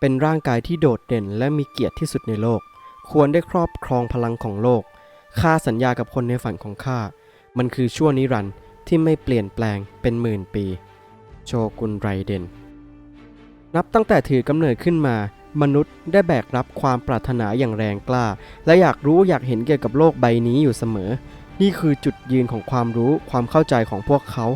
เป็นร่างกายที่โดดเด่นและมีเกียรติที่สุดในโลก ควรได้ครอบครองพลังของโลก ข้าสัญญากับคนในฝันของข้า มันคือชั่วนิรันดร์ที่ไม่เปลี่ยนแปลงเป็นหมื่นปี โชกุนไรเดน นับตั้งแต่ถือกำเนิดขึ้นมา มนุษย์ได้แบกรับความปรารถนาอย่างแรงกล้า และอยากรู้อยากเห็นเกี่ยวกับโลกใบนี้อยู่เสมอ นี่คือจุดยืนของความรู้ความเข้าใจของพวกเขา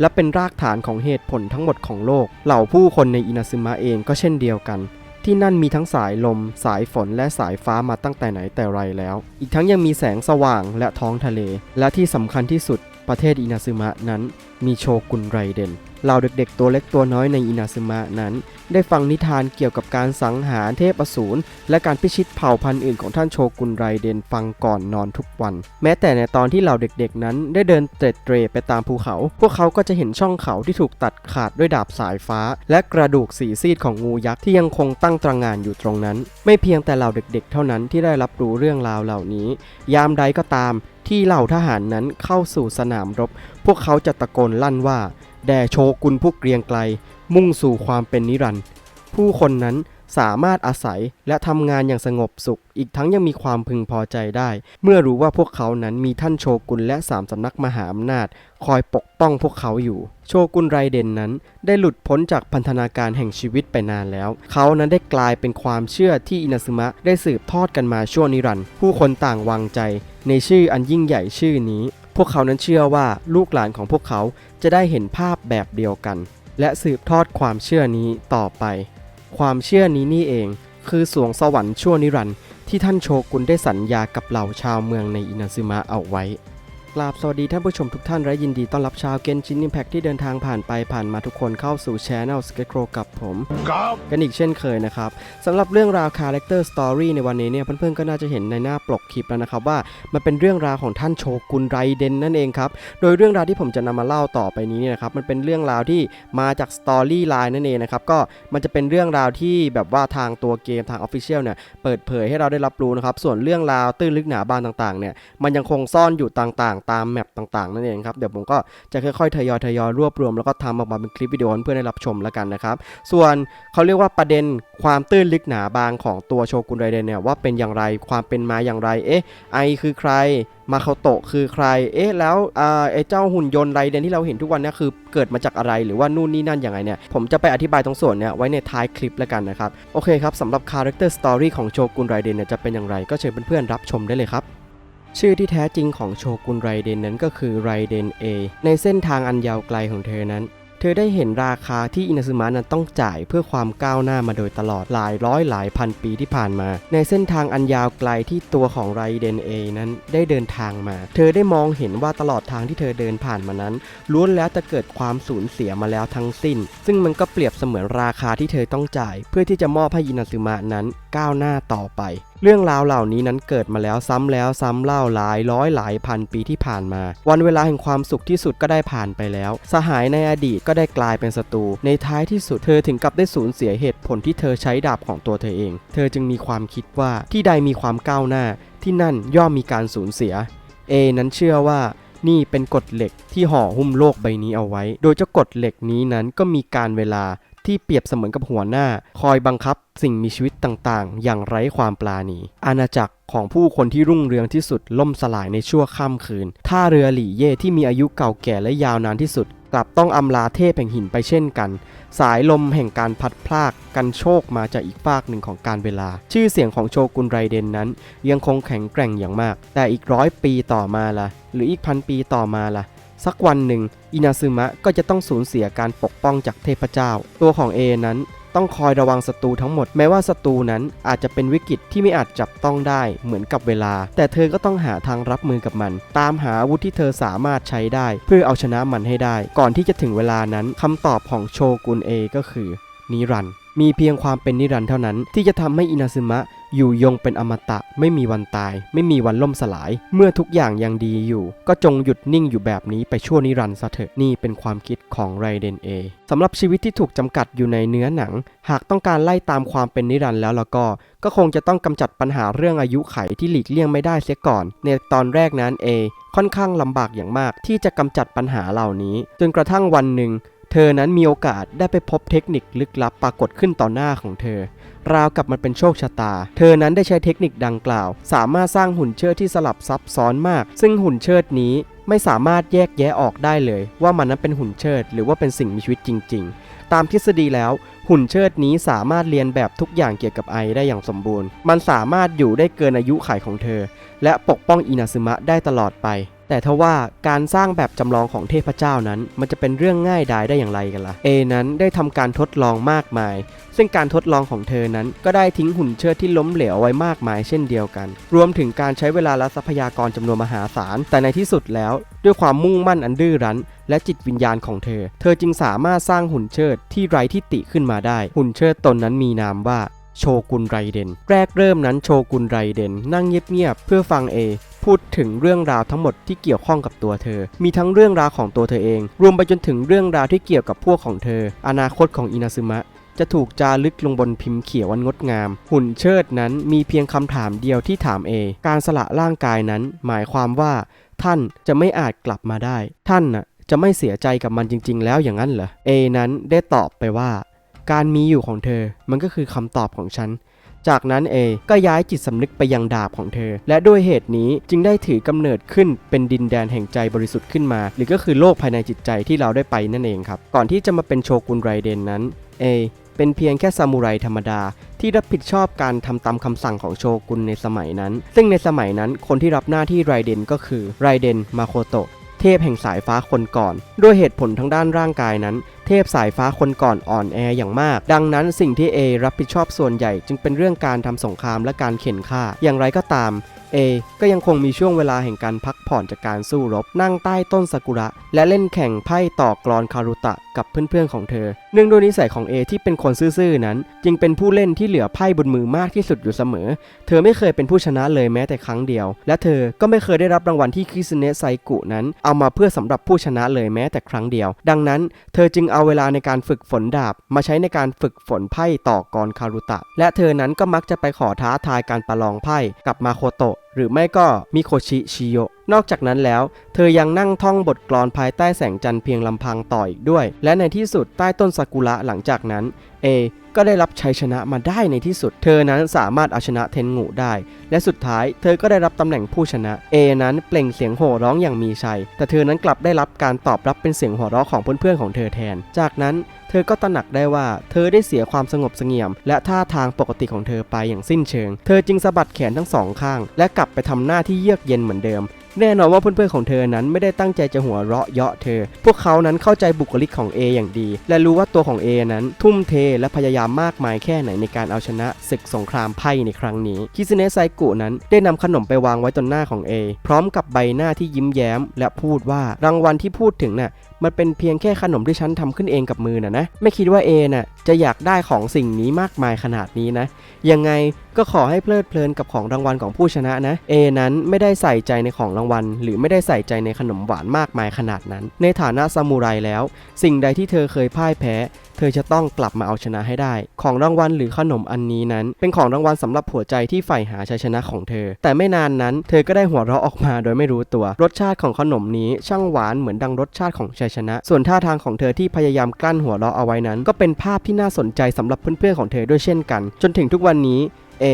และเป็นรากฐานของเหตุผลทั้งหมดของโลก เหล่าผู้คนในอินาซึมะเองก็เช่นเดียวกัน ที่นั่นมีทั้งสายลม สายฝนและสายฟ้ามาตั้งแต่ไหนแต่ไรแล้ว อีกทั้งยังมีแสงสว่างและท้องทะเล และที่สำคัญที่สุดประเทศอินาซึมะนั้น มีโชกุนไรเดน เหล่าเด็กๆตัวเล็กตัวน้อยในอินาซึมะนั้น ได้ฟังนิทานเกี่ยวกับการสังหารเทพอสูรและการพิชิตเผ่าพันธุ์อื่นของท่านโชกุนไรเดนฟังก่อนนอนทุกวัน แม้แต่ในตอนที่เหล่าเด็กๆนั้นได้เดินเตร็ดเตร่ไปตามภูเขา พวกเขาก็จะเห็นช่องเขาที่ถูกตัดขาดด้วยดาบสายฟ้า และกระดูกสีซีดของงูยักษ์ที่ยังคงตั้งตระงานอยู่ตรงนั้น ไม่เพียงแต่เหล่าเด็กๆ เท่านั้นที่ได้รับรู้เรื่องราวเหล่านี้ ยามใดก็ตามที่เหล่าทหารนั้นเข้าสู่สนามรบ พวกเขาจะตะโกนลั่นว่า แด่โชกุนผู้เกรียงไกล มุ่งสู่ความเป็นนิรันดร์ผู้คนนั้นสามารถอาศัยและทำงานอย่างสงบสุข อีกทั้งยังมีความพึงพอใจได้ เมื่อรู้ว่าพวกเขานั้นมีท่านโชกุนและสามสำนักมหาอำนาจ คอยปกป้องพวกเขาอยู่ โชกุนไรเดนนั้น ได้หลุดพ้นจากพันธนาการแห่งชีวิตไปนานแล้ว เขานั้นได้กลายเป็นความเชื่อที่อินาซึมะได้สืบทอดกันมาชั่วนิรันดร์ผู้คนต่างวางใจ ในชื่ออันยิ่งใหญ่ชื่อนี้ พวกเขานั้นเชื่อว่าลูกหลานของพวกเขาจะได้เห็นภาพแบบเดียวกัน และสืบทอดความเชื่อนี้ต่อไป ความเชื่อนี้นี่เอง คือสวงสวรรค์ชั่วนิรันดร์ที่ท่านโชกุนได้สัญญากับเหล่าชาวเมืองในอินาซึมะเอาไว้ กราบสวัสดีท่านผู้ชมทุกท่านและยินดีต้อนรับชาวเกนชินอิมแพคที่เดินทางผ่านไปผ่านมาทุกคนเข้าสู่ช anel s c a r e c r o w กับผมกันอีกเช่นเคยนะครับสำหรับเรื่องราว Character Story ในวันนี้เนี่ยเพื่อนๆก็น่าจะเห็นในหน้าปกคลิปแล้วนะครับว่ามันเป็นเรื่องราวของท่านโชกุนไรเดนนั่นเองครับโดยเรื่องราวที่ผมจะนำมาเล่าต่อไปนี้เนี่ยนะครับมันเป็นเรื่องราวที่มาจากสตอรี่ไลน์นั่นเองนะครับก็มันจะเป็นเรื่องราวที่แบบว่าทางตัวเกมทาง Official เนี่ยเปิดเผยให้เราได้รับรู้นะครับส่วนเรื่องราวตื้นลึกหนาบางต่างๆเนี่ยมันยังคงซ่อนอยู่ต่างๆตามแมปต่างๆ นั่นเองครับ เดี๋ยวผมก็จะค่อยๆทยอยทยอยรวบรวมแล้วก็ทำออกมาเป็นคลิปวิดีโอเพื่อนได้รับชมแล้วกันนะครับ ส่วนเขาเรียกว่าประเด็นความตื้นลึกหนาบางของตัวโชกุนไรเดนเนี่ยว่าเป็นอย่างไรความเป็นมาอย่างไร เอ๊ะไอคือใครมาเคาโตะคือใคร เอ๊ะ แล้วอไอเจ้าหุ่นยนต์ไรเดนที่เราเห็นทุกวันเนี้คือเกิดมาจากอะไรหรือว่านู่นนี่นั่นอย่างไรเนี่ย ผมจะไปอธิบายตรงส่วนเนี้ยไว้ในท้ายคลิปแล้วกันนะครับ โอเคครับสำหรับ Character Story ของโชกุนไรเดนเนี่ยจะเป็นอย่างไร ก็เชิญเพื่อนๆรับชมได้เลยครับ ชื่อที่แท้จริงของโชกุนไรเดนนั้นก็คือไรเดนเอในเส้นทางอันยาวไกลของเธอนั้น เธอได้เห็นราคาที่อินาซึมะนั้นต้องจ่ายเพื่อความก้าวหน้ามาโดยตลอดหลายร้อยหลายพันปีที่ผ่านมา ในเส้นทางอันยาวไกลที่ตัวของไรเดนเอนั้นได้เดินทางมา เธอได้มองเห็นว่าตลอดทางที่เธอเดินผ่านมานั้นล้วนแล้วจะเกิดความสูญเสียมาแล้วทั้งสิ้น ซึ่งมันก็เปรียบเสมือนราคาที่เธอต้องจ่าย เพื่อที่จะมอบให้อินาซึมะนั้นก้าวหน้าต่อไป เรื่องราวเหล่านี้นั้นเกิดมาแล้วซ้ำแล้วซ้ำเล่าหลายร้อยหลายพันปีที่ผ่านมา วันเวลาแห่งความสุขที่สุดก็ได้ผ่านไปแล้ว สหายในอดีตก็ได้กลายเป็นศัตรูในท้ายที่สุดเธอถึงกับได้สูญเสียเหตุผลที่เธอใช้ดาบของตัวเธอเอง เธอจึงมีความคิดว่าที่ใดมีความก้าวหน้า ที่นั่นย่อมมีการสูญเสียเอนั้นเชื่อว่านี่เป็นกฎเหล็กที่ห่อหุ้มโลกใบนี้เอาไว้ โดยเจ้ากฎเหล็กนี้นั้นก็มีการเวลา ที่เปรียบเสมือนกับหัวหน้า คอยบังคับสิ่งมีชีวิตต่างๆ อย่างไร้ความปราณี อาณาจักรของผู้คนที่รุ่งเรืองที่สุดล่มสลายในชั่วข้ามคืน ท่าเรือหลี่เย่ที่มีอายุเก่าแก่และยาวนานที่สุด กลับต้องอำลาเทพแห่งหินไปเช่นกัน สายลมแห่งการพัดพลากกันโชคมาจากอีกฝากหนึ่งของการเวลา ชื่อเสียงของโชกุนไรเดนนั้น ยังคงแข็งแกร่งอย่างมาก แต่อีกร้อยปีต่อมาล่ะ หรืออีกพันปีต่อมาล่ะ สักวันหนึ่ง อินาซึมะก็จะต้องสูญเสียการปกป้องจากเทพเจ้า ตัวของเอนั้นต้องคอยระวังศัตรูทั้งหมดแม้ว่าศัตรูนั้นอาจจะเป็นวิกฤตที่ไม่อาจจับต้องได้เหมือนกับเวลา แต่เธอก็ต้องหาทางรับมือกับมัน ตามหาอาวุธที่เธอสามารถใช้ได้ เพื่อเอาชนะมันให้ได้ ก่อนที่จะถึงเวลานั้นคำตอบของโชกุนเอก็คือ นิรันดร์มีเพียงความเป็นนิรันดร์เท่านั้นที่จะทำให้อินาซึมะ อยู่ยงเป็นอมตะ ไม่มีวันตาย ไม่มีวันล่มสลาย เมื่อทุกอย่างยังดีอยู่ ก็จงหยุดนิ่งอยู่แบบนี้ไปชั่วนิรันดร์ซะเถอะนี่เป็นความคิดของไรเดนเอสำหรับชีวิตที่ถูกจำกัดอยู่ในเนื้อหนัง หากต้องการไล่ตามความเป็นนิรันดร์แล้วแล้วก็ ก็คงจะต้องกำจัดปัญหาเรื่องอายุไขที่หลีกเลี่ยงไม่ได้เสียก่อน ในตอนแรกนั้นเอค่อนข้างลำบากอย่างมากที่จะกำจัดปัญหาเหล่านี้ จนกระทั่งวันหนึ่งเธอนั้นมีโอกาสได้ไปพบเทคนิคลึกลับปรากฏขึ้นต่อหน้าของเธอ ราวกับมันเป็นโชคชะตา เธอนั้นได้ใช้เทคนิคดังกล่าว สามารถสร้างหุ่นเชิดที่สลับซับซ้อนมาก ซึ่งหุ่นเชิดนี้ไม่สามารถแยกแยะออกได้เลย ว่ามันนั้นเป็นหุ่นเชิด หรือว่าเป็นสิ่งมีชีวิตจริง ๆ ตามทฤษฎีแล้ว หุ่นเชิดนี้สามารถเรียนแบบทุกอย่างเกี่ยวกับไอได้อย่างสมบูรณ์ มันสามารถอยู่ได้เกินอายุขัยของเธอ และปกป้องอินาซึมะได้ตลอดไปแต่ทว่าการสร้างแบบจำลองของเทพเจ้านั้น มันจะเป็นเรื่องง่ายดายได้อย่างไรกันล่ะ เอนั้นได้ทำการทดลองมากมาย ซึ่งการทดลองของเธอนั้นก็ได้ทิ้งหุ่นเชิดที่ล้มเหลวไว้มากมายเช่นเดียวกัน รวมถึงการใช้เวลาและทรัพยากรจำนวนมหาศาล แต่ในที่สุดแล้ว ด้วยความมุ่งมั่นอันดื้อรั้น และจิตวิญญาณของเธอ เธอจึงสามารถสร้างหุ่นเชิดที่ไร้ทิฏฐิขึ้นมาได้ หุ่นเชิดตนนั้นมีนามว่า โชกุนไรเดน แรกเริ่มนั้นโชกุนไรเดนนั่งเงียบๆเพื่อฟังเอพูดถึงเรื่องราวทั้งหมดที่เกี่ยวข้องกับตัวเธอ มีทั้งเรื่องราวของตัวเธอเอง รวมไปจนถึงเรื่องราวที่เกี่ยวกับพวกของเธอ อนาคตของอินาซึมะ จะถูกจารึกลงบนพิมพ์เขียววันงดงาม หุ่นเชิดนั้นมีเพียงคำถามเดียวที่ถามเอ การสละร่างกายนั้นหมายความว่า ท่านจะไม่อาจกลับมาได้ ท่านน่ะจะไม่เสียใจกับมันจริง ๆ แล้วอย่างนั้นเหรอ เอนั้นได้ตอบไปว่า การมีอยู่ของเธอ มันก็คือคำตอบของฉัน จากนั้นเอก็ย้ายจิตสำนึกไปยังดาบของเธอ และด้วยเหตุนี้จึงได้ถือกำเนิดขึ้นเป็นดินแดนแห่งใจบริสุทธิ์ขึ้นมา หรือก็คือโลกภายในจิตใจที่เราได้ไปนั่นเองครับ ก่อนที่จะมาเป็นโชกุนไรเดนนั้นเอเป็นเพียงแค่ซามูไรธรรมดาที่รับผิดชอบการทำตามคำสั่งของโชกุนในสมัยนั้น ซึ่งในสมัยนั้นคนที่รับหน้าที่ไรเดนก็คือไรเดนมาโคโตะ เทพแห่งสายฟ้าคนก่อนด้วยเหตุผลทางด้านร่างกายนั้น เทพสายฟ้าคนก่อนอ่อนแออย่างมาก ดังนั้นสิ่งที่เอรับผิดชอบส่วนใหญ่จึงเป็นเรื่องการทำสงครามและการเข็นฆ่า อย่างไรก็ตามเอก็ยังคงมีช่วงเวลาแห่งการพักผ่อนจากการสู้รบ นั่งใต้ต้นซากุระ และเล่นแข่งไพ่ต่อกรอนคารุตะกับเพื่อนๆของเธอ เนื่องด้วยนิสัยของเอที่เป็นคนซื่อๆนั้น จึงเป็นผู้เล่นที่เหลือไพ่บนมือมากที่สุดอยู่เสมอ เธอไม่เคยเป็นผู้ชนะเลยแม้แต่ครั้งเดียว และเธอก็ไม่เคยได้รับรางวัลที่คิสเนะไซกุนั้น เอามาเพื่อสำหรับผู้ชนะเลยแม้แต่ครั้งเดียว ดังนั้น เธอจึงเอาเวลาในการฝึกฝนดาบ มาใช้ในการฝึกฝนไพ่ต่อกรคารุตะ และเธอนั้นก็มักจะไปขอท้าทายการประลองไพ่กับมาโคโตะ หรือไม่ก็มิโคชิชิโยนอกจากนั้นแล้ว เธอยังนั่งท่องบทกลอนภายใต้แสงจันทร์เพียงลำพังต่ออีกด้วย และในที่สุดใต้ต้นซากุระหลังจากนั้น เอ ก็ได้รับชัยชนะมาได้ในที่สุด เธอนั้นสามารถเอาชนะเทนงูได้ และสุดท้ายเธอก็ได้รับตำแหน่งผู้ชนะ เอนั้นเปล่งเสียงโห่ร้องอย่างมีชัย แต่เธอนั้นกลับได้รับการตอบรับเป็นเสียงหัวเราะของเพื่อนๆของเธอแทน จากนั้นเธอก็ตระหนักได้ว่า เธอได้เสียความสงบเสงี่ยม และท่าทางปกติของเธอไปอย่างสิ้นเชิง เธอจึงสะบัดแขนทั้งสองข้าง และกลับไปทำหน้าที่เยือกเย็นเหมือนเดิม แน่นอนว่าเพื่อนๆของเธอนั้นไม่ได้ตั้งใจจะหัวเราะเยาะเธอ พวกเขานั้นเข้าใจบุคลิกของ A อย่างดี และรู้ว่าตัวของ A นั้น ทุ่มเทและพยายามมากมายแค่ไหนในการเอาชนะศึกสงครามไพ่ในครั้งนี้ คิซึเนะไซกุนั้นได้นำขนมไปวางไว้ตรงหน้าของ A พร้อมกับใบหน้าที่ยิ้มแย้ม และพูดว่ารางวัลที่พูดถึงน่ะมันเป็นเพียงแค่ขนมที่ฉันทำขึ้นเองกับมือน่ะนะ ไม่คิดว่าเอน่ะจะอยากได้ของสิ่งนี้มากมายขนาดนี้นะ ยังไงก็ขอให้เพลิดเพลินกับของรางวัลของผู้ชนะนะ เอนั้นไม่ได้ใส่ใจในของรางวัล หรือไม่ได้ใส่ใจในขนมหวานมากมายขนาดนั้น ในฐานะซามูไรแล้ว สิ่งใดที่เธอเคยพ่ายแพ้ เธอจะต้องกลับมาเอาชนะให้ได้ ของรางวัลหรือขนมอันนี้นั้น เป็นของรางวัลสำหรับหัวใจที่ใฝ่หาชัยชนะของเธอ แต่ไม่นานนั้น เธอก็ได้หัวเราะออกมาโดยไม่รู้ตัว รสชาติของขนมนี้ช่างหวานเหมือนดังรสชาติของชัยชนะ ส่วนท่าทางของเธอที่พยายามกลั้นหัวเราะเอาไว้นั้น ก็เป็นภาพที่น่าสนใจสำหรับเพื่อนๆของเธอด้วยเช่นกัน จนถึงทุกวันนี้เอ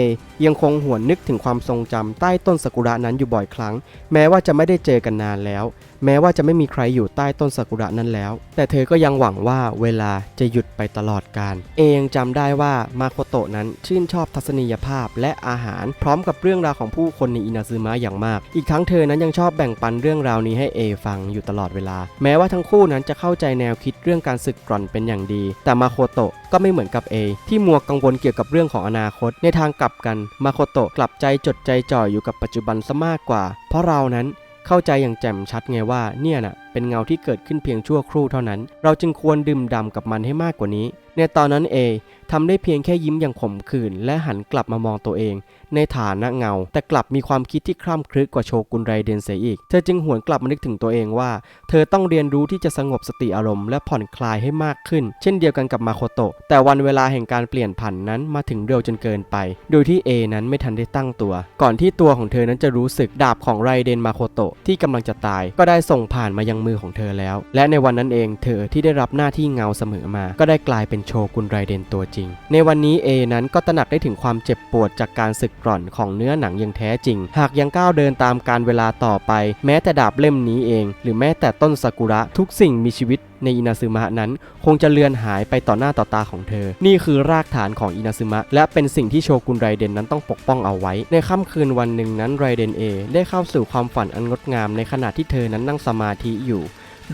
ยังคงหวนนึกถึงความทรงจำใต้ต้นซากุระนั้นอยู่บ่อยครั้ง แม้ว่าจะไม่ได้เจอกันนานแล้ว แม้ว่าจะไม่มีใครอยู่ใต้ต้นซากุระนั้นแล้ว แต่เธอก็ยังหวังว่าเวลาจะหยุดไปตลอดกาลเองจำได้ว่ามาโคโตะนั้นชื่นชอบทัศนียภาพและอาหาร พร้อมกับเรื่องราวของผู้คนในอินาซึมะอย่างมาก อีกทั้งเธอนั้นยังชอบแบ่งปันเรื่องราวนี้ให้เอฟังอยู่ตลอดเวลา แม้ว่าทั้งคู่นั้นจะเข้าใจแนวคิดเรื่องการศึกกร่อนเป็นอย่างดี แต่มาโคโตะก็ไม่เหมือนกับเอที่มัวกังวลเกี่ยวกับเรื่องของอนาคต ในทางกลับกันมาโคโตะกลับใจจดใจจ่ออยู่กับปัจจุบันซะมากกว่า เพราะเรานั้น เข้าใจอย่างแจ่มชัดไงว่าเนี่ยน่ะ เป็นเงาที่เกิดขึ้นเพียงชั่วครู่เท่านั้น เราจึงควรดื่มด่ำกับมันให้มากกว่านี้ ในตอนนั้นเอทำได้เพียงแค่ยิ้มอย่างขมขื่นและหันกลับมามองตัวเอง ในฐานะเงา แต่กลับมีความคิดที่คร่ำครึกว่าโชกุนไรเดนเสียอีก เธอจึงหวนกลับมานึกถึงตัวเองว่า เธอต้องเรียนรู้ที่จะสงบสติอารมณ์และผ่อนคลายให้มากขึ้น เช่นเดียวกันกับมาโคโตะแต่วันเวลาแห่งการเปลี่ยนผันนั้นมาถึงเร็วจนเกินไป โดยที่เอนั้นไม่ทันได้ตั้งตัว ก่อนที่ตัวของเธอนั้นจะรู้สึกดาบของไรเดนมาโคโตะที่กำลังจะตาย ก็ได้ส่งผ่านมายังมือของเธอแล้ว และในวันนั้นเองเธอที่ได้รับหน้าที่เงาเสมอมา ก็ได้กลายเป็นโชกุนไรเดนตัวจริง ในวันนี้เอนั้นก็ตระหนักได้ถึงความเจ็บปวดจากการสึกกร่อนของเนื้อหนังอย่างแท้จริง หากยังก้าวเดินตามการเวลาต่อไป แม้แต่ดาบเล่มนี้เอง หรือแม้แต่ต้นซากุระทุกสิ่งมีชีวิต ในอินาซึมะนั้น คงจะเลือนหายไปต่อหน้าต่อตาของเธอ นี่คือรากฐานของอินาซึมะ และเป็นสิ่งที่โชกุนไรเดนนั้นต้องปกป้องเอาไว้ ในค่ำคืนวันหนึ่งนั้นไรเดนเอได้เข้าสู่ความฝันอันงดงามในขณะที่เธอนั้นนั่งสมาธิอยู่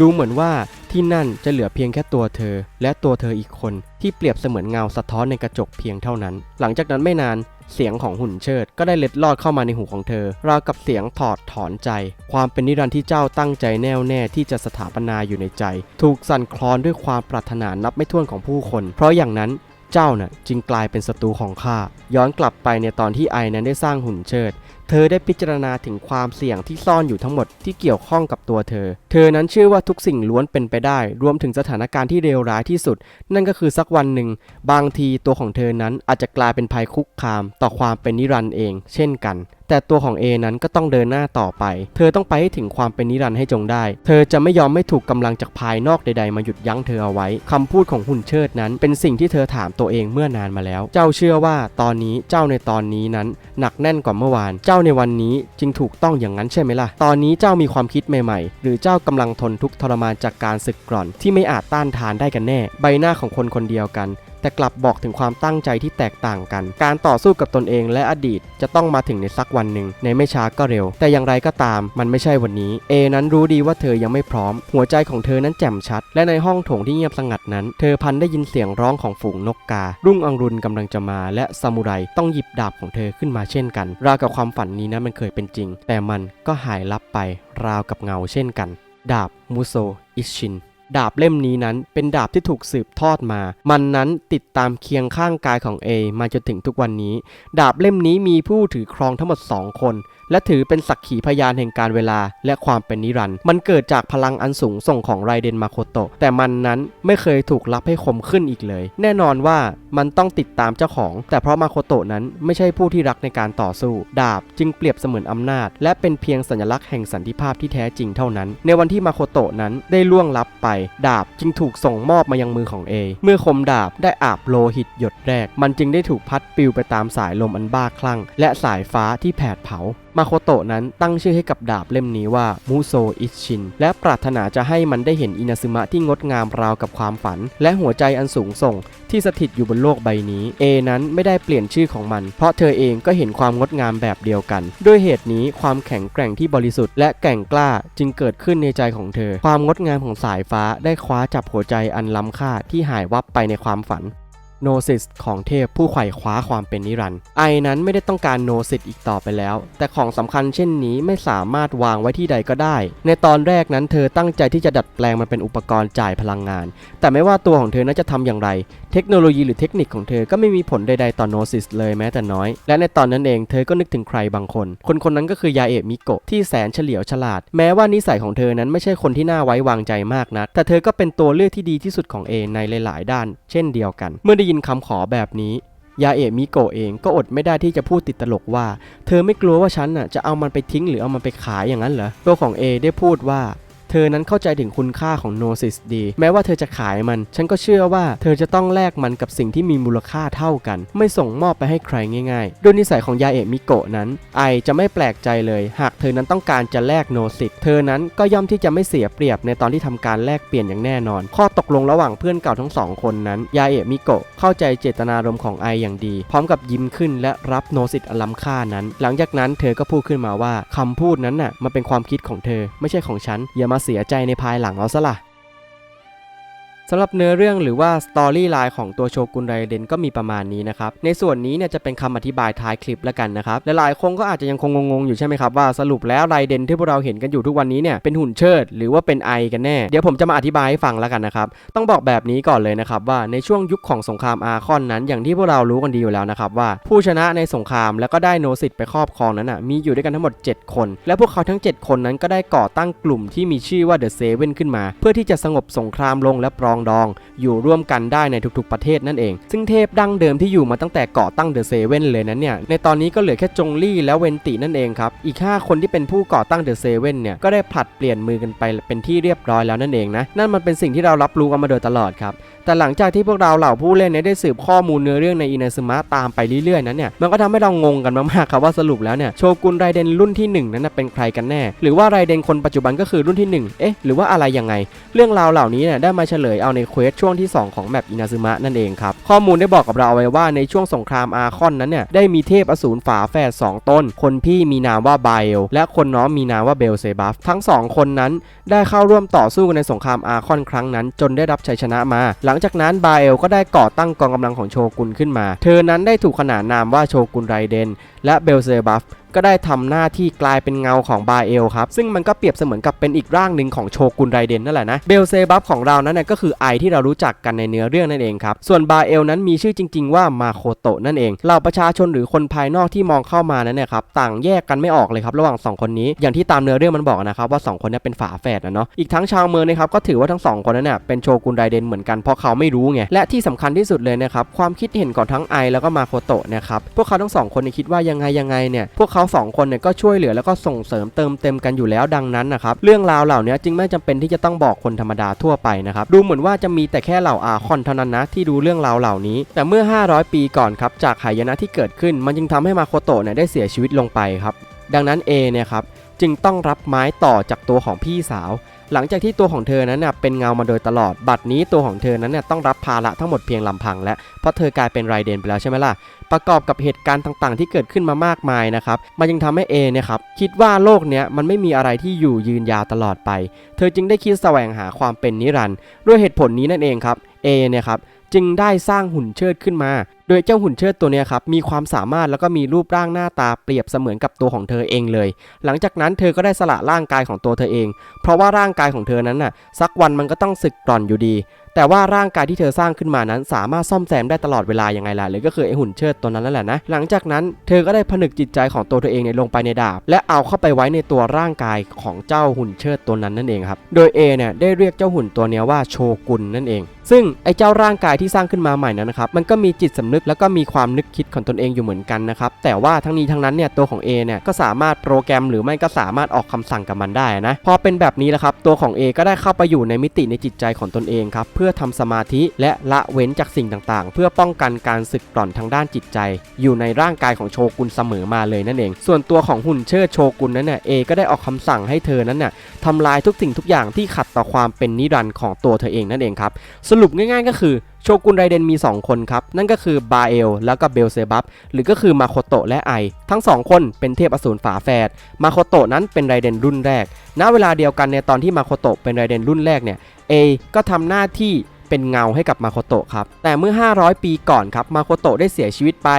ดูเหมือนว่าที่นั่นจะเหลือเพียงแค่ตัวเธอ และตัวเธออีกคนที่เปรียบเสมือนเงาสะท้อนในกระจกเพียงเท่านั้น หลังจากนั้นไม่นานเสียงของหุ่นเชิดก็ได้เล็ดลอดเข้ามาในหูของเธอ ราวกับเสียงถอดถอนใจ ความเป็นนิรันดร์ที่เจ้าตั้งใจแน่วแน่ที่จะสถาปนาอยู่ในใจ ถูกสั่นคลอนด้วยความปรารถนานับไม่ถ้วนของผู้คน เพราะอย่างนั้นเจ้าน่ะจึงกลายเป็นศัตรูของข้าย้อนกลับไปในตอนที่ไอนั้นได้สร้างหุ่นเชิดเธอได้พิจารณาถึงความเสี่ยงที่ซ่อนอยู่ทั้งหมดที่เกี่ยวข้องกับตัวเธอ เธอนั้นเชื่อว่าทุกสิ่งล้วนเป็นไปได้ รวมถึงสถานการณ์ที่เลวร้ายที่สุด นั่นก็คือสักวันหนึ่ง บางทีตัวของเธอนั้นอาจจะกลายเป็นภัยคุกคาม ต่อความเป็นนิรันดร์เอง เช่นกัน แต่ตัวของเอนั้นก็ต้องเดินหน้าต่อไป เธอต้องไปให้ถึงความเป็นนิรันดร์ให้จงได้ เธอจะไม่ยอมไม่ถูกกำลังจากภายนอกใด ๆ มาหยุดยั้งเธอเอาไว้คำพูดของหุ่นเชิดนั้น เป็นสิ่งที่เธอถามตัวเองเมื่อนานมาแล้ว เจ้าเชื่อว่าตอนนี้เจ้าในตอนนี้นั้น หนักแน่นกว่าเมื่อวานเจ้าาในวันนี้จึงถูกต้องอย่างนั้นใช่ไหมล่ะ ตอนนี้เจ้ามีความคิดใหม่ๆ หรือเจ้ากำลังทนทุกข์ทรมานจากการสึกกร่อน ที่ไม่อาจต้านทานได้กันแน่ ใบหน้าของคนคนเดียวกัน แต่กลับบอกถึงความตั้งใจที่แตกต่างกัน การต่อสู้กับตนเองและอดีตจะต้องมาถึงในสักวันหนึ่งในไม่ช้าก็เร็ว แต่อย่างไรก็ตามมันไม่ใช่วันนี้ เอนั้นรู้ดีว่าเธอยังไม่พร้อม หัวใจของเธอนั้นแจ่มชัด และในห้องโถงที่เงียบสงัดนั้น เธอพันได้ยินเสียงร้องของฝูงนกกา รุ่งองรุณกำลังจะมา และซามูไรต้องหยิบดาบของเธอขึ้นมาเช่นกัน ราวกับความฝันนี้นั้นมันเคยเป็นจริง แต่มันก็หายลับไปราวกับเงาเช่นกัน ดาบมูโซอิชิน ดาบเล่มนี้นั้นเป็นดาบที่ถูกสืบทอดมา มันนั้นติดตามเคียงข้างกายของเอมาจนถึงทุกวันนี้ ดาบเล่มนี้มีผู้ถือครองทั้งหมด 2 คนและถือเป็นสักขีพยานแห่งการเวลาและความเป็นนิรันดร์มันเกิดจากพลังอันสูงส่งของไรเดนมาโคโตะแต่มันนั้นไม่เคยถูกรับให้คมขึ้นอีกเลย แน่นอนว่ามันต้องติดตามเจ้าของ แต่เพราะมาโคโตะนั้นไม่ใช่ผู้ที่รักในการต่อสู้ ดาบจึงเปรียบเสมือนอำนาจ และเป็นเพียงสัญลักษณ์แห่งสันติภาพที่แท้จริงเท่านั้น ในวันที่มาโคโตะนั้นได้ล่วงลับไป ดาบจึงถูกส่งมอบมายังมือของเอ เมื่อคมดาบได้อาบโลหิตหยดแรก มันจึงได้ถูกพัดปลิวไปตามสายลมอันบ้าคลั่ง และสายฟ้าที่แผดเผา มาโคโตะนั้นตั้งชื่อให้กับดาบเล่มนี้ว่ามูโซอิชินและปรารถนาจะให้มันได้เห็นอินาซึมะที่งดงามราวกับความฝัน และหัวใจอันสูงส่งที่สถิตอยู่บนโลกใบนี้เอนั้นไม่ได้เปลี่ยนชื่อของมัน เพราะเธอเองก็เห็นความงดงามแบบเดียวกัน ด้วยเหตุนี้ความแข็งแกร่งที่บริสุทธิ์และแกร่งกล้าจึงเกิดขึ้นในใจของเธอ ความงดงามของสายฟ้าได้คว้าจับหัวใจอันล้ำค่าที่หายวับไปในความฝัน โนซิสของเทพผู้ไขว่คว้าความเป็นนิรันดร์ไอนั้นไม่ได้ต้องการโนซิสอีกต่อไปแล้ว แต่ของสำคัญเช่นนี้ไม่สามารถวางไว้ที่ใดก็ได้ ในตอนแรกนั้นเธอตั้งใจที่จะดัดแปลงมันเป็นอุปกรณ์จ่ายพลังงาน แต่ไม่ว่าตัวของเธอนั้นจะทำอย่างไร เทคโนโลยีหรือเทคนิคของเธอก็ไม่มีผลใดๆต่อโนซิสเลยแม้แต่น้อย และในตอนนั้นเองเธอก็นึกถึงใครบางคน คนคนนั้นก็คือยาเอะมิโกะที่แสนเฉลียวฉลาด แม้ว่านิสัยของเธอนั้นไม่ใช่คนที่น่าไว้วางใจมากนักแต่เธอก็เป็นตัวเลือกที่ดีที่สุดของเอในหลาย ๆ ด้าน เช่นเดียวกัน เมื่อได้ยินคำขอแบบนี้ ยาเอะมิโกะเองก็อดไม่ได้ที่จะพูดติดตลกว่า เธอไม่กลัวว่าฉันน่ะจะเอามันไปทิ้งหรือเอามันไปขายอย่างนั้นเหรอตัวของเอได้พูดว่า เธอนั้นเข้าใจถึงคุณค่าของโนซิสดี แม้ว่าเธอจะขายมัน ฉันก็เชื่อว่าเธอจะต้องแลกมันกับสิ่งที่มีมูลค่าเท่ากัน ไม่ส่งมอบไปให้ใครง่ายๆด้วยนิสัยของยาเอะมิโกะนั้น ไอจะไม่แปลกใจเลย หากเธอนั้นต้องการจะแลกโนซิสเธอนั้นก็ย่อมที่จะไม่เสียเปรียบในตอนที่ทำการแลกเปลี่ยนอย่างแน่นอน ข้อตกลงระหว่างเพื่อนเก่าทั้งสองคนนั้นยาเอะมิโกะเข้าใจเจตนารมณ์ของไออย่างดี พร้อมกับยิ้มขึ้นและรับโนซิสอันล้ำค่านั้น หลังจากนั้นเธอก็พูดขึ้นมาว่าคำพูดนั้นน่ะมันเป็นความคิดของเธอไม่ใช่ของฉันอย่ามาเสียใจในภายหลังเอาซะล่ะำหรับเนื้อเรื่องหรือว่าสตอรี่ไลน์ของตัวโชกุนไรเดนก็มีประมาณนี้นะครับ ในส่วนนี้เนี่ยจะเป็นคำอธิบายท้ายคลิปแล้วกันนะครับหลายๆคนก็อาจจะยังคงงงๆอยู่ใช่ไหมครับว่าสรุปแล้วไรเดนที่พวกเราเห็นกันอยู่ทุกวันนี้เนี่ยเป็นหุ่นเชิด หรือว่าเป็นไอกันแน่ เดี๋ยวผมจะมาอธิบายให้ฟังแล้วกันนะครับ ต้องบอกแบบนี้ก่อนเลยนะครับว่าในช่วงยุคของสงครามอาคอนนั้น อย่างที่พวกเรารู้กันดีอยู่แล้วนะครับว่า ผู้ชนะในสงครามแล้วก็ได้โนสิตไปครอบครองนั้นอะมีอยู่ด้วยกันทั้งหมด 7 คน และพวกเขาทั้ง 7 คนนั้นก็ได้ก่อตั้งกลุ่มที่มีชื่อว่าเดอะเซเว่นขึ้นมา เพื่อที่จะสงบสงครามลงและปรองดอง อยู่ร่วมกันได้ในทุกๆประเทศนั่นเอง ซึ่งเทพดั้งเดิมที่อยู่มาตั้งแต่ก่อตั้งเดอะเซเว่นเลยนั้นเนี่ยในตอนนี้ก็เหลือแค่จงลี่และเวนตินั่นเองครับอีก 5 คนที่เป็นผู้ก่อตั้งเดอะเซเว่นเนี่ยก็ได้ผลัดเปลี่ยนมือกันไปเป็นที่เรียบร้อยแล้วนั่นเองนะนั่นมันเป็นสิ่งที่เรารับรู้กันมาโดยตลอดครับ แต่หลังจากที่พวกเราเหล่าผู้เล่นเนี่ยได้สืบข้อมูลเนื้อเรื่องในอินาซึมะตามไปเรื่อยๆนั้นเนี่ยมันก็ทำให้เรางงกันมากๆครับว่าสรุปแล้วเนี่ยโชกุนไรเดนรุ่นที่หนึ่งนั้นเป็นใครกันแน่ หรือว่าไรเดนคนปัจจุบันก็คือรุ่นที่หนึ่งเอ๊ะหรือว่าอะไรยังไง เรื่องราวเหล่านี้เนี่ยได้มาเฉลยเอาในเควสช่วงที่ 2 ของแมปอินาซึมะนั่นเองครับข้อมูลได้บอกกับเราเอาไว้ว่าในช่วงสงครามอาคอนนั้นเนี่ยได้มีเทพอสูรฝาแฝด2ต้น คนพี่มีนามว่าไบเอลและคนน้องมีนามว่าเบลเซบัฟทั้งสองคนนั้น ได้เข้าร่วมต่อสู้กันในสงครามอาคอนครั้งนั้น จนได้รับชัยชนะมาหลังังจากนั้นบาเอลก็ได้ก่อตั้งกองกำลังของโชกุนขึ้นมา เธอนั้นได้ถูกขนานนามว่าโชกุนไรเดนและเบลเซบัฟ ก็ได้ทำหน้าที่กลายเป็นเงาของบาเอลครับ ซึ่งมันก็เปรียบเสมือนกับเป็นอีกร่างหนึ่งของโชกุนไรเดนนั่นแหละนะ เบลเซบัฟของเรานั้นนะก็คือไอที่เรารู้จักกันในเนื้อเรื่องนั่นเองครับ ส่วนบาเอลนั้นมีชื่อจริง ๆ ว่ามาโคโตะนั่นเอง เหล่าประชาชนหรือคนภายนอกที่มองเข้ามานั้นเนี่ยครับต่างแยกกันไม่ออกเลยครับระหว่างสองคนนี้ อย่างที่ตามเนื้อเรื่องมันบอกนะครับว่าสองคนนี้เป็นฝาแฝดนะเนาะ อีกทั้งชาวเมืองนะครับก็ถือว่าทั้งสองคนนั้นเนี่ยเป็นโชกุนไรเดนเหมือนกันเพราะเขาไม่รู้ไง และที่สำคัญที่สุดเลยนะครับความคิดเห็นของทั้งไอแล้วก็มาโคโตะนะครับพวกเขาทั้งสองคนคิดว่ายังไงยังไงเนี่ยพวกเขาสองคนเนี่ยก็ช่วยเหลือแล้วก็ส่งเสริมเติมเต็มกันอยู่แล้วดังนั้นนะครับเรื่องราวเหล่านี้จึงไม่จำเป็นที่จะต้องบอกคนธรรมดาทั่วไปนะครับดูเหมือนว่าจะมีแต่แค่เหล่าอาคอนเท่านั้นนะที่ดูเรื่องราวเหล่านี้ แต่เมื่อ 500 ปีก่อนครับจากหายนะที่เกิดขึ้น มันจึงทำให้มาโคโตะเนี่ยได้เสียชีวิตลงไปครับดังนั้นเอเนี่ยครับจึงต้องรับไม้ต่อจากตัวของพี่สาว หลังจากที่ตัวของเธอนั้นน่ะเป็นเงามาโดยตลอด บัดนี้ตัวของเธอนั้นเนี่ยต้องรับภาระทั้งหมดเพียงลำพังและเพราะเธอกลายเป็นไรเดนไปแล้วใช่ไหมล่ะ ประกอบกับเหตุการณ์ต่างๆ ที่เกิดขึ้นมามากมายนะครับ มันยังทำให้เอเนี่ยครับคิดว่าโลกเนี้ยมันไม่มีอะไรที่อยู่ยืนยาวตลอดไป เธอจึงได้คิดแสวงหาความเป็นนิรันด์ด้วยเหตุผลนี้นั่นเองครับเอเนี่ยครับจึงได้สร้างหุ่นเชิดขึ้นมา โดยเจ้าหุ่นเชิดตัวนี้ครับมีความสามารถแล้วก็มีรูปร่างหน้าตาเปรียบเสมือนกับตัวของเธอเองเลย หลังจากนั้นเธอก็ได้สละร่างกายของตัวเธอเอง เพราะว่าร่างกายของเธอนั้นน่ะสักวันมันก็ต้องสึกกร่อนอยู่ดี แต่ว่าร่างกายที่เธอสร้างขึ้นมานั้น สามารถซ่อมแซมได้ตลอดเวลายังไงล่ะหรือก็คือไอหุ่นเชิดตัวนั้นนั่นแหละนะหลังจากนั้นเธอก็ได้ผนึกจิตใจของตัวเธอเองเนี่ยลงไปในดาบ และเอาเข้าไปไว้ในตัวร่างกายของเจ้าหุ่นเชิดตัวนั้นนั่นเองครับโดย A เนี่ยได้เรียกเจ้าหุ่นตัวนี้ว่าโชกุนนั่นเอง ซึ่งไอ้เจ้าร่างกายที่สร้างขึ้นมาใหม่นั้นนะครับมันก็มีจิตสำนึกแล้วก็มีความนึกคิดของตนเองอยู่เหมือนกันนะครับแต่ว่าทั้งนี้ทั้งนั้นเนี่ยตัวของ A เนี่ยก็สามารถโปรแกรมหรือไม่ก็สามารถออกคำสั่งกับมันได้นะพอเป็นแบบนี้แล้วครับตัวของ A ก็ได้เข้าไปอยู่ในมิติในจิตใจของตนเองครับเพื่อื่อทำสมาธิ และละเว้นจากสิ่งต่างๆ เพื่อป้องกันการสึกกร่อนทางด้านจิตใจ อยู่ในร่างกายของโชกุนเสมอมาเลยนั่นเอง ส่วนตัวของหุ่นเชิดโชกุนนั้นเนี่ย A ก็ได้ออกคำสั่งให้เธอนั้นน่ะ ทำลายทุกสิ่งทุกอย่างที่ขัดต่อความเป็นนิรันดร์ของตัวเธอเองนั่นเองครับ สรุปง่ายๆก็คือโชกุนไรเดนมี 2 คนครับ นั่นก็คือบาเอลแล้วก็เบลเซบับหรือก็คือมาโคโตะและไอ ทั้ง 2 คนเป็นเทพอสูรฝาแฝดมาโคโตะนั้นเป็นไรเดนรุ่นแรก ณเวลาเดียวกันในตอนที่มาโคโตะเป็นไรเดนรุ่นแรกเนี่ยเอก็ทำหน้าที่ เป็นเงาให้กับมาโคโตะครับ แต่เมื่อ 500 ปีก่อนครับมาโคโตะได้เสียชีวิตไป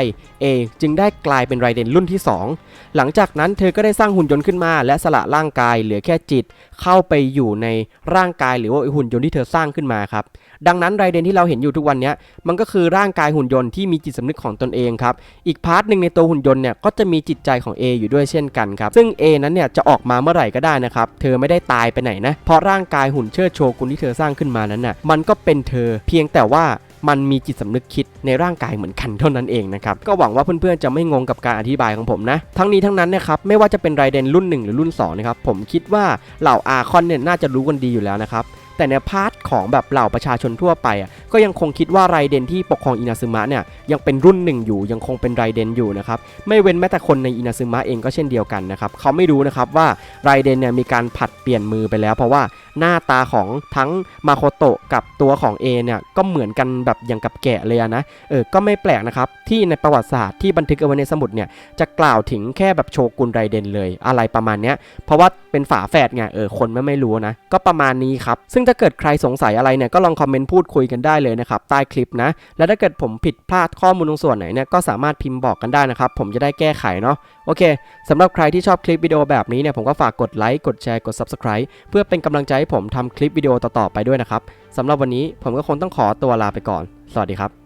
เอ จึงได้กลายเป็นไรเดนรุ่นที่ 2 หลังจากนั้นเธอก็ได้สร้างหุ่นยนต์ขึ้นมา และสละร่างกายเหลือแค่จิต เข้าไปอยู่ในร่างกายหรือว่าหุ่นยนต์ที่เธอสร้างขึ้นมาครับ ดังนั้นไรเดนที่เราเห็นอยู่ทุกวันนี้มันก็คือร่างกายหุ่นยนต์ที่มีจิตสำนึกของตนเองครับ อีกพาร์ทหนึ่งในตัวหุ่นยนต์เนี่ยก็จะมีจิตใจของ A อยู่ด้วยเช่นกันครับ ซึ่ง A นั้นเนี่ยจะออกมาเมื่อไหร่ก็ได้นะครับ เธอไม่ได้ตายไปไหนนะ เพราะร่างกายหุ่นเชิดโชกุนที่เธอสร้างขึ้นมานั้นน่ะ มันก็เป็นเธอเพียงแต่ว่ามันมีจิตสำนึกคิดในร่างกายเหมือนกันเท่านั้นเองนะครับ ก็หวังว่าเพื่อนๆจะไม่งงกับการอธิบายของผมนะ ทั้งนี้ทั้งนั้นนะครับ ไม่ว่าจะเป็นไรเดนรุ่น 1 หรือรุ่น2นะครับ ผมคิดว่าเหล่าอาคอนเนี่ยน่าจะรู้กันดีอยู่แล้วนะครับ แต่ในพาร์ทของแบบเหล่าประชาชนทั่วไปอะก็ยังคงคิดว่าไรเดนที่ปกครองอินาซึมะเนี่ยยังเป็นรุ่นหนึ่งอยู่ยังคงเป็นไรเดนอยู่นะครับไม่เว้นแม้แต่คนในอินาซึมะเองก็เช่นเดียวกันนะครับเขาไม่รู้นะครับว่าไรเดนเนี่ยมีการผัดเปลี่ยนมือไปแล้ว เพราะว่า หน้าตาของทั้งมาโคโตะกับตัวของ A เนี่ยก็เหมือนกันแบบอย่างกับแกะเลยนะเออก็ไม่แปลกนะครับ ที่ในประวัติศาสตร์ที่บันทึกเอาไว้ในสมุดเนี่ยจะกล่าวถึงแค่แบบโชกุนไรเดนเลย อะไรประมาณเนี้ยเพราะว่าเป็นฝาแฝดไงเออคนไม่ไม่รู้นะ ก็ประมาณนี้ครับ ซึ่งถ้าเกิดใครสงสัยอะไรเนี่ยก็ลองคอมเมนต์พูดคุยกันได้เลยนะครับใต้คลิปนะและถ้าเกิดผมผิดพลาดข้อมูลตรงส่วนไหนเนี่ยก็สามารถพิมพ์บอกกันได้นะครับผมจะได้แก้ไขเนาะ โอเคสำหรับใครที่ชอบคลิปวิดีโอแบบนี้เนี่ยผมก็ฝากกดไลค์กดแชร์กด Subscribe เพื่อเป็นกำลังใจให้ผมทำคลิปวิดีโอต่อๆไปด้วยนะครับสำหรับวันนี้ผมก็คงต้องขอตัวลาไปก่อน สวัสดีครับ